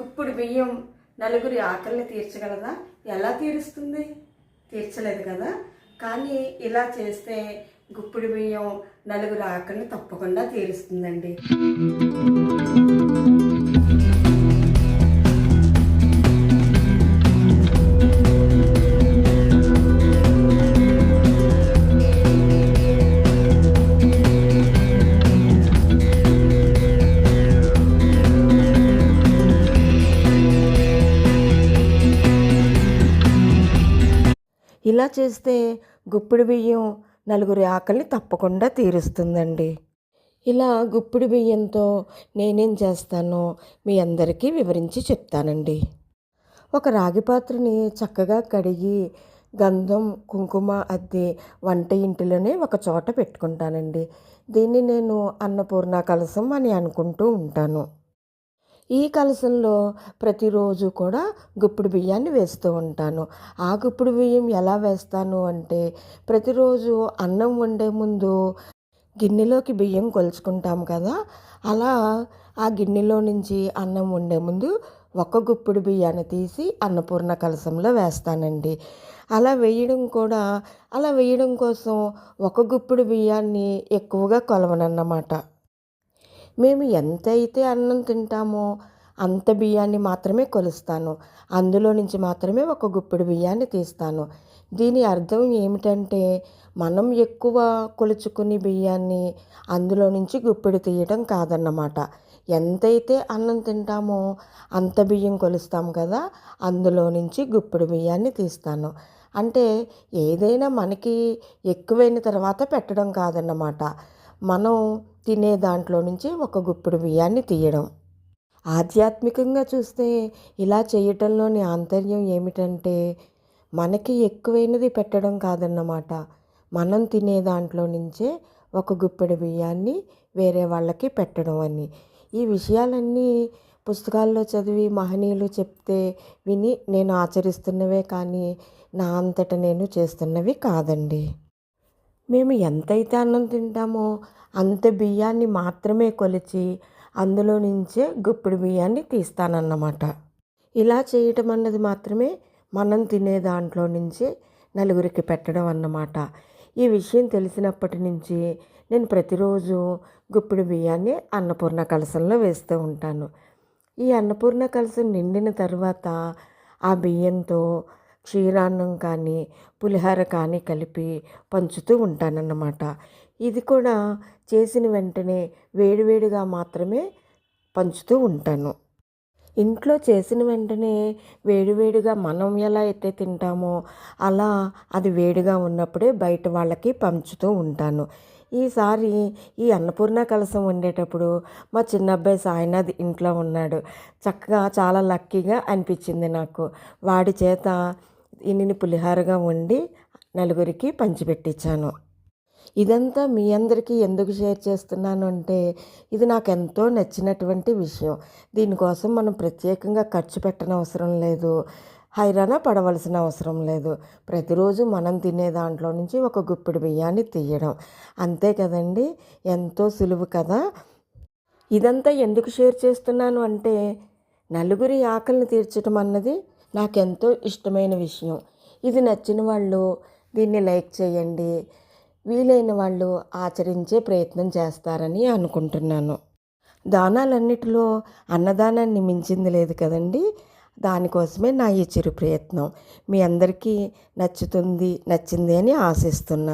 గుప్పుడు బియ్యం నలుగురి ఆకలిని తీర్చగలదా? ఎలా తీరుస్తుంది? తీర్చలేదు కదా. కానీ ఇలా చేస్తే గుప్పుడు బియ్యం నలుగురు ఆకలిని తప్పకుండా తీరుస్తుందండి. ఇలా చేస్తే గుప్పిడి బియ్యం నలుగురి ఆకలిని తప్పకుండా తీరుస్తుందండి. ఇలా గుప్పిడి బియ్యంతో నేనేం చేస్తానో మీ అందరికీ వివరించి చెప్తానండి. ఒక రాగి పాత్రని చక్కగా కడిగి గంధం కుంకుమ అద్ది వంట ఇంటిలోనే ఒక చోట పెట్టుకుంటానండి. దీన్ని నేను అన్నపూర్ణ కలసం అని అనుకుంటూ ఉంటాను. ఈ కలసంలో ప్రతిరోజు కూడా గుప్పుడు బియ్యాన్ని వేస్తూ ఉంటాను. ఆ గుప్పుడు బియ్యం ఎలా వేస్తాను అంటే ప్రతిరోజు అన్నం వండే ముందు గిన్నెలోకి బియ్యం కొలుచుకుంటాం కదా అలా ఆ గిన్నెలో నుంచి అన్నం వండే ముందు ఒక గుప్పుడు బియ్యాన్ని తీసి అన్నపూర్ణ కలసంలో వేస్తానండి. అలా వేయడం కూడా అలా వేయడం కోసం ఒక గుప్పుడు బియ్యాన్ని ఎక్కువగా కొలవనన్నమాట. మేము ఎంత అయితే అన్నం తింటామో అంత బియ్యాన్ని మాత్రమే కొలుస్తాను. అందులో నుంచి మాత్రమే ఒక గుప్పెడు బియ్యాన్ని తీస్తాను. దీని అర్థం ఏమిటంటే మనం ఎక్కువ కొలుచుకుని బియ్యాన్ని అందులో నుంచి గుప్పెడు తీయడం కాదన్నమాట. ఎంతైతే అన్నం తింటామో అంత బియ్యం కొలుస్తాం కదా అందులో నుంచి గుప్పెడు బియ్యాన్ని తీస్తాను. అంటే ఏదైనా మనకి ఎక్కువైన తర్వాత పెట్టడం కాదన్నమాట. మనం తినే దాంట్లో నుంచి ఒక గుప్పెడు బియ్యాన్ని తీయడం. ఆధ్యాత్మికంగా చూస్తే ఇలా చేయటంలోని ఆంతర్యం ఏమిటంటే మనకి ఎక్కువైనది పెట్టడం కాదన్నమాట. మనం తినే దాంట్లో నుంచే ఒక గుప్పెడు బియ్యాన్ని వేరే వాళ్ళకి పెట్టడం అని. ఈ విషయాలన్నీ పుస్తకాల్లో చదివి మహనీయులు చెప్తే విని నేను ఆచరిస్తున్నవే కానీ నా అంతట నేను చేస్తున్నవి కాదండి. మేము ఎంతైతే అన్నం తింటామో అంత బియ్యాన్ని మాత్రమే కొలిచి అందులో నుంచే గుప్పిడి బియ్యాన్ని తీస్తానన్నమాట. ఇలా చేయటం అన్నది మాత్రమే మనం తినే దాంట్లో నుంచి నలుగురికి పెట్టడం అన్నమాట. ఈ విషయం తెలిసినప్పటి నుంచి నేను ప్రతిరోజు గుప్పిడి బియ్యాన్ని అన్నపూర్ణ కలసంలో వేస్తూ ఉంటాను. ఈ అన్నపూర్ణ కలసం నిండిన తర్వాత ఆ బియ్యంతో క్షీరాన్నం కానీ పులిహోర కానీ కలిపి పంచుతూ ఉంటానన్నమాట. ఇది కూడా చేసిన వెంటనే వేడివేడిగా మాత్రమే పంచుతూ ఉంటాను. ఇంట్లో చేసిన వెంటనే వేడివేడిగా మనం ఎలా అయితే తింటామో అలా అది వేడిగా ఉన్నప్పుడే బయట వాళ్ళకి పంచుతూ ఉంటాను. ఈసారి ఈ అన్నపూర్ణ కలసం వండేటప్పుడు మా చిన్న అబ్బాయి సాయినాథ్ ఇంట్లో ఉన్నాడు. చక్కగా చాలా లక్కీగా అనిపించింది నాకు. వాడి చేత ఇన్ని పులిహారగా వండి నలుగురికి పంచిపెట్టించాను. ఇదంతా మీ అందరికీ ఎందుకు షేర్ చేస్తున్నాను అంటే ఇది నాకు ఎంతో నచ్చినటువంటి విషయం. దీనికోసం మనం ప్రత్యేకంగా ఖర్చు పెట్టనవసరం లేదు. హైరాణ పడవలసిన అవసరం లేదు. ప్రతిరోజు మనం తినే దాంట్లో నుంచి ఒక గుప్పిడి బియ్యాన్ని తీయడం. అంతే కదండి? ఎంతో సులువు కదా? ఇదంతా ఎందుకు షేర్ చేస్తున్నాను అంటే నలుగురి ఆకలిని తీర్చడం అన్నది నాకెంతో ఇష్టమైన విషయం. ఇది నచ్చిన వాళ్ళు దీన్ని లైక్ చేయండి. వీలైన వాళ్ళు ఆచరించే ప్రయత్నం చేస్తారని అనుకుంటున్నాను. దానాలన్నిటిలో అన్నదానాన్ని మించింది లేదు కదండి. దానికోసమే నా ఈ చిరు ప్రయత్నం. మీ అందరికీ నచ్చుతుంది నచ్చింది అని ఆశిస్తున్నాను.